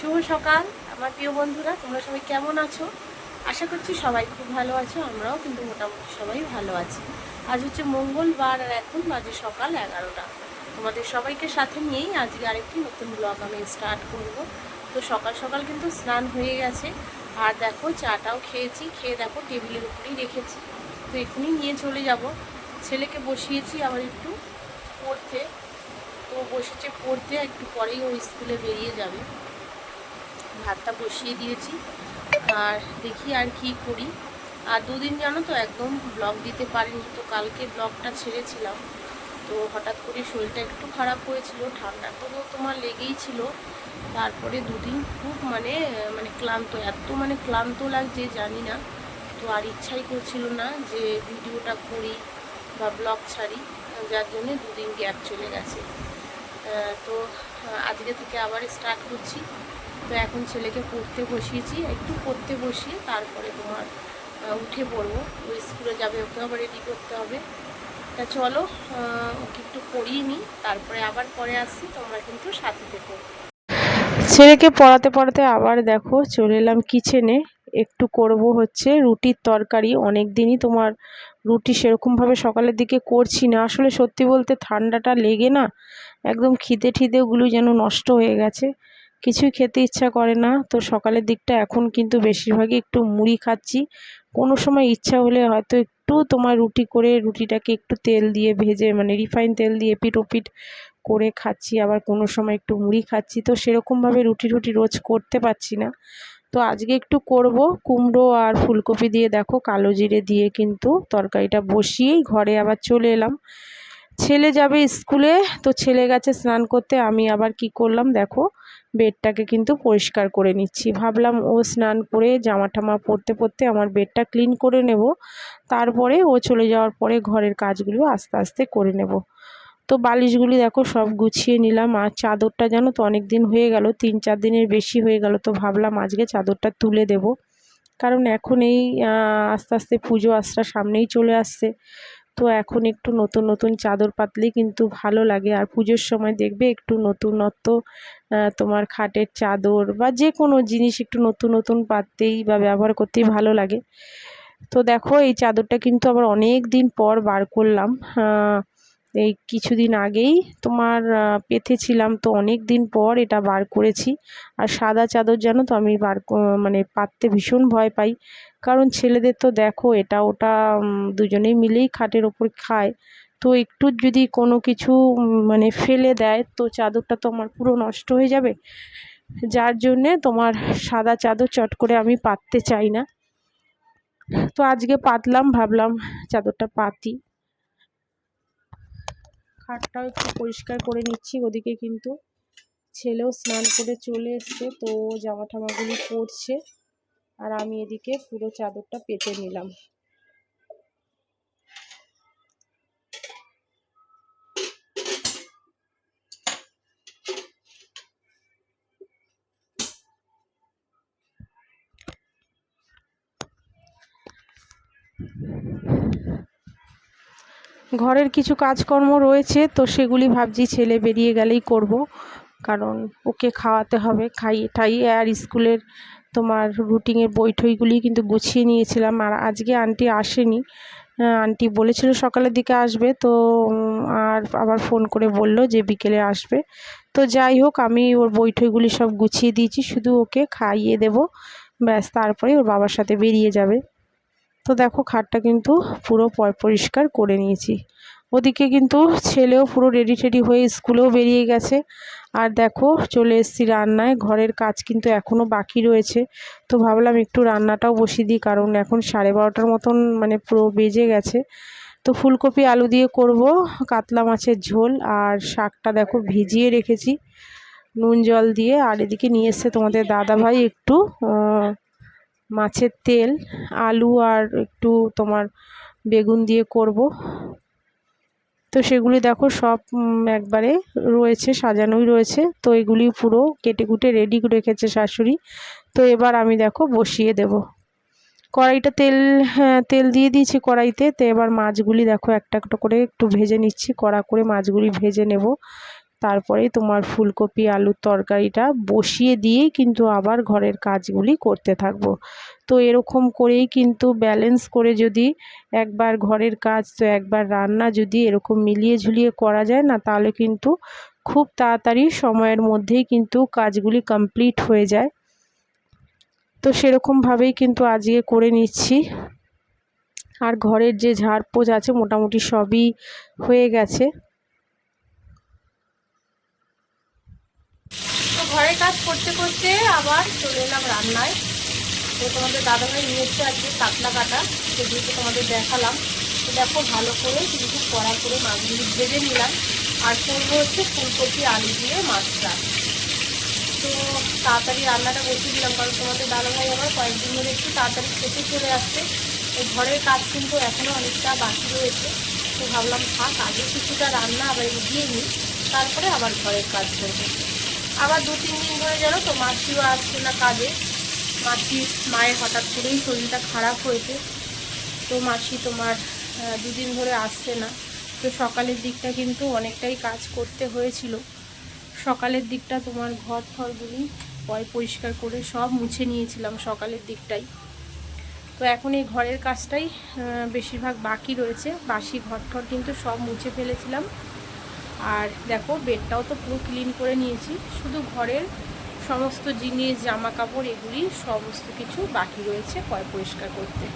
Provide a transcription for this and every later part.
শুভ সকাল, আমার প্রিয় বন্ধুরা, তোমরা সবাই কেমন আছো? আশা করছি সবাই খুব ভালো আছো, আমরাও কিন্তু মোটামুটি সবাই ভালো আছি। আজ হচ্ছে মঙ্গলবার আর এখন বাজে সকাল এগারোটা। তোমাদের সবাইকে সাথে নিয়েই আজকে আরেকটি নতুন ব্লগ আমি স্টার্ট করব। তো সকাল সকাল কিন্তু স্নান হয়ে গেছে, আর দেখো চাটাও খেয়েছি, খেয়ে দেখো টেবিলের উপরেই রেখেছি। তো এখনই নিয়ে চলে যাব। ছেলেকে বসিয়েছি আবার একটু পড়তে। তো বসেছে পড়তে, একটু পরেই ও স্কুলে বেরিয়ে যাবে। ভাতটা বসিয়ে দিয়েছি। আর দেখি আর কি করি। আর দুদিন জানো তো, একদম ব্লগ দিতে পারিনি তো, কালকে ব্লগটা ছেড়েছিলাম। তো হঠাৎ করে শরীরটা একটু খারাপ হয়েছিল, ঠান্ডা তো তোমার লেগেই ছিল। তারপরে দুদিন খুব মানে মানে ক্লান্ত, এত মানে ক্লান্ত লাগছে জানি না। তো আর ইচ্ছাই করছিল না যে ভিডিওটা করি বা ব্লগ ছাড়ি, যার জন্যে দুদিন গ্যাপ চলে গেছে। তো আজকে থেকে আবার স্টার্ট করছি। তো এখন ছেলেকে পড়তে বসিয়েছি, একটু পড়তে বসিয়ে তারপরে তোমার উঠে পড়ব। ও স্কুলে যাবে, ওকে আবার রেডি করতে হবে। তা চলো ওকে একটু পড়িয়ে নিই, তারপরে আবার পরে আসছি, তোমরা কিন্তু সাথে থেকো। ছেলেকে পড়াতে পড়াতে আবার দেখো, চলে এলাম কিচেনে একটু করব হচ্ছে রুটির তরকারি। অনেক দিনই তোমার রুটি সেরকমভাবে সকালের দিকে করছি না। আসলে সত্যি বলতে ঠান্ডাটা লেগে না, একদম খিদে ঠিদেগুলো যেন নষ্ট হয়ে গেছে। কিছুই খেতে ইচ্ছা করে না। তো সকালের দিকটা এখন কিন্তু বেশিরভাগই একটু মুড়ি খাচ্ছি। কোনো সময় ইচ্ছা হলে হয়তো একটু তোমার রুটি করে, রুটিটাকে একটু তেল দিয়ে ভেজে মানে রিফাইন তেল দিয়ে পিঠ ওপিঠ করে খাচ্ছি। আবার কোনো সময় একটু মুড়ি খাচ্ছি। তো সেরকমভাবে রুটি রুটি রোজ করতে পারছি না। তো আজকে একটু করব। কুমড়ো আর ফুলকপি দিয়ে দেখো, কালো জিরে দিয়ে কিন্তু তরকারিটা বসিয়েই ঘরে আবার চলে এলাম। ছেলে যাবে স্কুলে, তো ছেলে গেছে স্নান করতে আমি আবার কি করলাম দেখো, বেডটাকে কিন্তু পরিষ্কার করে নিচ্ছি। ভাবলাম ও স্নান করে জামা টামা পরতে পরতে আমার বেডটা ক্লিন করে নেব, তারপরে ও চলে যাওয়ার পরে ঘরের কাজগুলো আস্তে আস্তে করে নেব। তো বালিশগুলি দেখো সব গুছিয়ে নিলাম, আর চাদরটা জানো তো অনেক দিন হয়ে গেল, তিন চার দিনের বেশি হয়ে গেল, তো ভাবলাম আজকে চাদরটা তুলে দেব। কারণ এখন এই আস্তে আস্তে পুজো আসার সামনেই চলে আসছে। তো এখন একটু নতুন নতুন চাদর পাতলেই কিন্তু ভালো লাগে। আর পুজোর সময় দেখবে একটু নতুনত্ব তোমার খাটের চাদর বা যে কোনো জিনিস একটু নতুন নতুন পাততেই বা ব্যবহার করতেই ভালো লাগে। তো দেখো এই চাদরটা কিন্তু আবার অনেক দিন পর বার করলাম। এই কিছুদিন আগেই তোমার পেতেছিলাম। তো অনেক দিন পর এটা বার করেছি। আর সাদা চাদর জানো তো আমি বার মানে পাততে ভীষণ ভয় পাই। কারণ ছেলেদের তো দেখো এটা ওটা দুজনেই মিলেই খাটের ওপর খায়। তো একটু যদি কোনো কিছু মানে ফেলে দেয়, তো চাদরটা তো আমার পুরো নষ্ট হয়ে যাবে। যার জন্যে তোমার সাদা চাদর চট করে আমি পাততে চাই না। তো আজকে পাতলাম, ভাবলাম চাদরটা পাতি। খাটটাও একটু পরিষ্কার করে নিচ্ছি, ওদিকে কিন্তু ছেলেও স্নান করে চলে এসছে, তো জামা টামাগুলি পরছে। আর আমি এদিকে পুরো চাদরটা পেতে নিলাম। ঘরের কিছু কাজকর্ম রয়েছে, তো সেগুলি ভাবছি ছেলে বেরিয়ে গেলেই করব, কারণ ওকে খাওয়াতে হবে, খাইয়ে টাইয়ে আর স্কুলের তোমার রুটিনের বই টইগুলি কিন্তু গুছিয়ে নিয়েছিলাম। আর আজকে আন্টি আসেনি। আন্টি বলেছিল সকালের দিকে আসবে। তো আর আবার ফোন করে বলল যে বিকেলে আসবে। তো যাই হোক, আমি ওর বই টইগুলি সব গুছিয়ে দিয়েছি। শুধু ওকে খাইয়ে দেব। ব্যাস, তারপরে ওর বাবার সাথে বেরিয়ে যাবে। তো দেখো, খাটটা কিন্তু পুরো পরিষ্কার করে নিয়েছি। ওদিকে কিন্তু ছেলেও পুরো রেডি টেডি হয়ে স্কুলেও বেরিয়ে গেছে। আর দেখো, চলে এসেছি রান্নায়। ঘরের কাজ কিন্তু এখনও বাকি রয়েছে। তো ভাবলাম একটু রান্নাটাও বসিয়ে দিই, কারণ এখন সাড়ে বারোটার মতন মানে পুরো বেজে গেছে। তো ফুলকপি আলু দিয়ে করব, কাতলা মাছের ঝোল, আর শাকটা দেখো ভিজিয়ে রেখেছি নুন জল দিয়ে। আর এদিকে নিয়ে এসছে তোমাদের দাদা ভাই একটু মাছের তেল, আলু আর একটু তোমার বেগুন দিয়ে করব। তো সেগুলি দেখো সব একবারে রয়েছে, সাজানোই রয়েছে। তো এগুলি পুরো কেটে কুটে রেডি রেখেছে শাশুড়ি। তো এবার আমি দেখো বসিয়ে দেব। কড়াইটা তেল হ্যাঁ তেল দিয়ে দিয়েছি কড়াইতে। তো এবার মাছগুলি দেখো একটা একটা করে একটু ভেজে নিচ্ছি। কড়া করে মাছগুলি ভেজে নেব। তারপরে তোমার ফুলকপি, আলুর তরকারিটা বসিয়ে দিয়েই কিন্তু আবার ঘরের কাজগুলি করতে থাকব। তো এরকম করেই কিন্তু ব্যালেন্স করে যদি একবার ঘরের কাজ, তো একবার রান্না যদি এরকম মিলিয়ে ঝুলিয়ে করা যায় না, তাহলে কিন্তু খুব তাড়াতাড়ি সময়ের মধ্যেই কিন্তু কাজগুলি কমপ্লিট হয়ে যায়। তো সেরকমভাবেই কিন্তু আজকে করে নিচ্ছি। আর ঘরের যে ঝাড়পোছ আছে মোটামুটি সবই হয়ে গেছে। তো ঘরের কাজ করতে করতে আবার চলে এলাম রান্নায়। তো তোমাদের দাদাভাই নিয়েছে আজকে কাতলা কাটা সেগুলো তো তোমাদের দেখালাম। তো দেখো ভালো করে কিন্তু কড়া করে মাছগুলি ভেজে নিলাম। আর করব হচ্ছে ফুলকপি, আলু দিয়ে মাছটা তো তাড়াতাড়ি রান্নাটা বসিয়ে দিলাম, কারণ তোমাদের দাদাভাই আবার কয়েকদিন ধরে একটু তাড়াতাড়ি খেতে চলে আসছে। তো ঘরের কাজ কিন্তু এখনও অনেকটা বাকি রয়েছে। তো ভাবলাম থাক, আগে কিছুটা রান্না আবার এগিয়ে নিই, তারপরে আবার ঘরের কাজ করব। আবার দু, তিন দিন ধরে জানো তো মাসিও আসছে না কাজে। মাসি, মায়ের হঠাৎ করেই শরীরটা খারাপ হয়েছে। তো মাসি তোমার দুদিন ধরে আসছে না। তো সকালের দিকটা কিন্তু অনেকটাই কাজ করতে হয়েছিল। সকালের দিকটা তোমার ঘর ফরগুলি পয় পরিষ্কার করে সব মুছে নিয়েছিলাম সকালের দিকটাই। তো এখন এই ঘরের কাজটাই বেশিরভাগ বাকি রয়েছে। বাসি ঘর ঠর কিন্তু সব মুছে ফেলেছিলাম। আর দেখো বেডটাও তো পুরো ক্লিন করে নিয়েছি। শুধু ঘরের সমস্ত জিনিস জামা কাপড় এগুলি সমস্ত কিছু বাকি রয়েছে পয় পরিষ্কার করতে।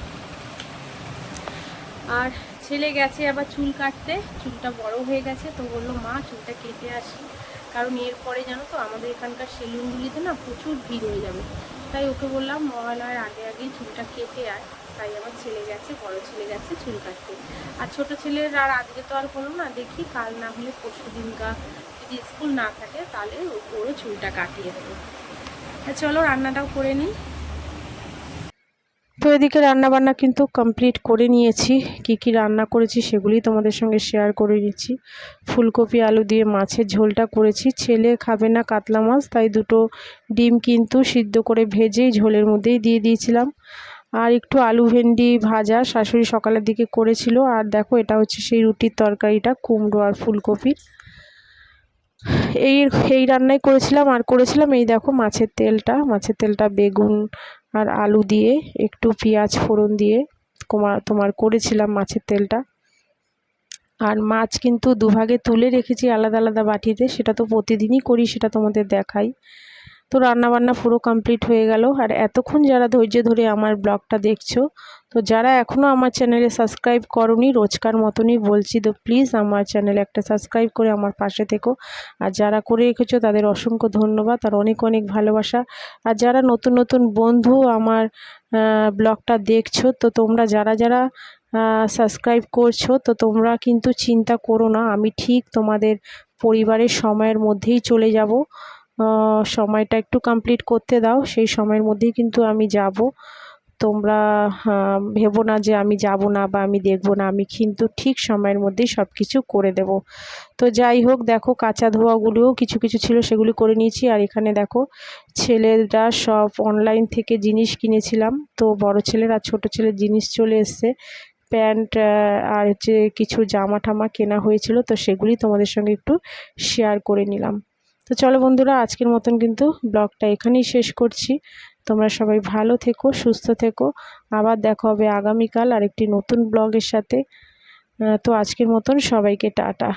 আর ছেলে গেছে আবার চুল কাটতে, চুলটা বড় হয়ে গেছে, তো বলল, মা, চুলটা কেটে আসি। কারণ এরপরে জানো তো আমাদের এখানকার সেলুনগুলিতে না প্রচুর ভিড় হয়ে যাবে। তাই ওকে বললাম, মহালয়ের আগে আগে চুলটা কেটে আর তাই আমার ছেলে গেছে, বড় ছেলে গেছে চুল কাটতে। আর ছোট ছেলের আর আজকে তো আর হলো না, দেখি কাল না হলে পরশু দিনকা যদি স্কুল না থাকে, তাহলে ওপরে চুলটা কাটিয়ে দেবো। চলো রান্নাটাও করে নিই। তো এদিকে রান্নাবান্না কিন্তু কমপ্লিট করে নিয়েছি। কি কি রান্না করেছি সেগুলি তোমাদের সঙ্গে শেয়ার করে নিচ্ছি। ফুলকপি, আলু দিয়ে মাছের ঝোলটা করেছি। ছেলে খাবে না কাতলা মাছ, তাই দুটো ডিম কিন্তু সিদ্ধ করে ভেজেই ঝোলের মধ্যেই দিয়ে দিয়েছিলাম। আর একটু আলু ভেন্ডি ভাজা শাশুড়ি সকালের দিকে করেছিল। আর দেখো এটা হচ্ছে সেই রুটির তরকারিটা, কুমড়ো আর ফুলকপির এই এই রান্নাই করেছিলাম আর করেছিলাম এই দেখো মাছের তেলটা মাছের তেলটা বেগুন আর আলু দিয়ে, একটু পেঁয়াজ ফোড়ন দিয়ে তোমার তোমার করেছিলাম মাছের তেলটা। আর মাছ কিন্তু দুভাগে তুলে রেখেছি আলাদা আলাদা বাটিতে, সেটা তো প্রতিদিনই করি, সেটা তোমাদের দেখাই। তো রান্নাবান্না পুরো কমপ্লিট হয়ে গেল। আর এতক্ষণ যারা ধৈর্য ধরে আমার ব্লগটা দেখছ, তো যারা এখনও আমার চ্যানেলে সাবস্ক্রাইব করনি, রোজকার মতনই বলছি তো প্লিজ আমার চ্যানেলে একটা সাবস্ক্রাইব করে আমার পাশে থেকো। আর যারা করে রেখেছো তাদের অসংখ্য ধন্যবাদ আর অনেক অনেক ভালোবাসা। আর যারা নতুন নতুন বন্ধু আমার ব্লগটা দেখছ, তো তোমরা যারা যারা সাবস্ক্রাইব করছ, তো তোমরা কিন্তু চিন্তা করো না, আমি ঠিক তোমাদের পরিবারের সময়ের মধ্যেই চলে যাব। সময়টা একটু কমপ্লিট করতে দাও। সেই সময়ের মধ্যেই কিন্তু আমি যাব। তোমরা ভেবো না যে আমি যাব না বা আমি দেখব না। আমি কিন্তু ঠিক সময়ের মধ্যেই সব কিছু করে দেব। তো যাই হোক, দেখো কাঁচা ধোয়াগুলোও কিছু কিছু ছিল, সেগুলি করে নিয়েছি। আর এখানে দেখো, ছেলেরা সব অনলাইন থেকে জিনিস কিনেছিলাম। তো বড় ছেলের আর ছোটো ছেলের জিনিস চলে এসছে। প্যান্ট আর হচ্ছে কিছু জামা ঠামা কেনা হয়েছিল। তো সেগুলি তোমাদের সঙ্গে একটু শেয়ার করে নিলাম। তো চলো বন্ধুরা, আজকের মতন কিন্তু ব্লগটা এখানেই শেষ করছি। তোমরা সবাই ভালো থেকো, সুস্থ থেকো। আবার দেখা হবে আগামীকাল আরেকটি নতুন ব্লগের সাথে। তো আজকের মতন সবাইকে টাটা।